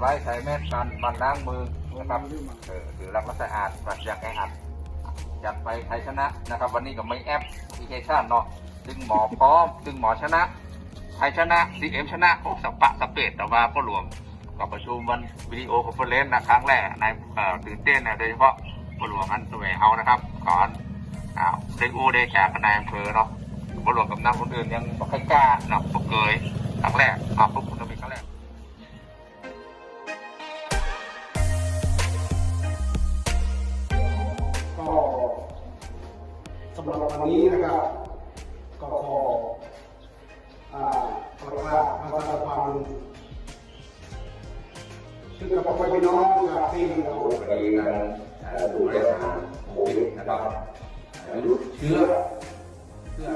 ไว้ใส่แมสกันมันล้างมือนะครับเออถือรักและสะอาดปราศจากแออัดอยากไปไทยชนะนะครับ วันนี้ก็ไม่แอปพลิเคชันเนาะดึงหมอพร้อมดึงหมอชนะไทยชนะซีเอ็มชนะโอ้สัปปะสเปดแต่ว่าก็รวมกับประชุมวันวิดีโอคอนเฟอเรนซ์นะครั้งแรกในตื่นเต้นนะโดยเฉพาะก็รวมกันสวยเฮานะครับก่อนอ้าวได้อู้ได้จากกันนายอำเภอเนาะก็รวมกับนักคนอื่นยังไม่ค่อยกล้าเนาะพวกเกยครั้งแรกอ่าพวกคุณ สำหรับวันนี้นะครับก็ขอประกาศประชาสัมพันธ์ซึ่งกับพ่อพี่น้องจากที่เราวันนี้ทางเอ่อผู้บริหารโควิดนะครับไม่รู้เชื้อเชื้อ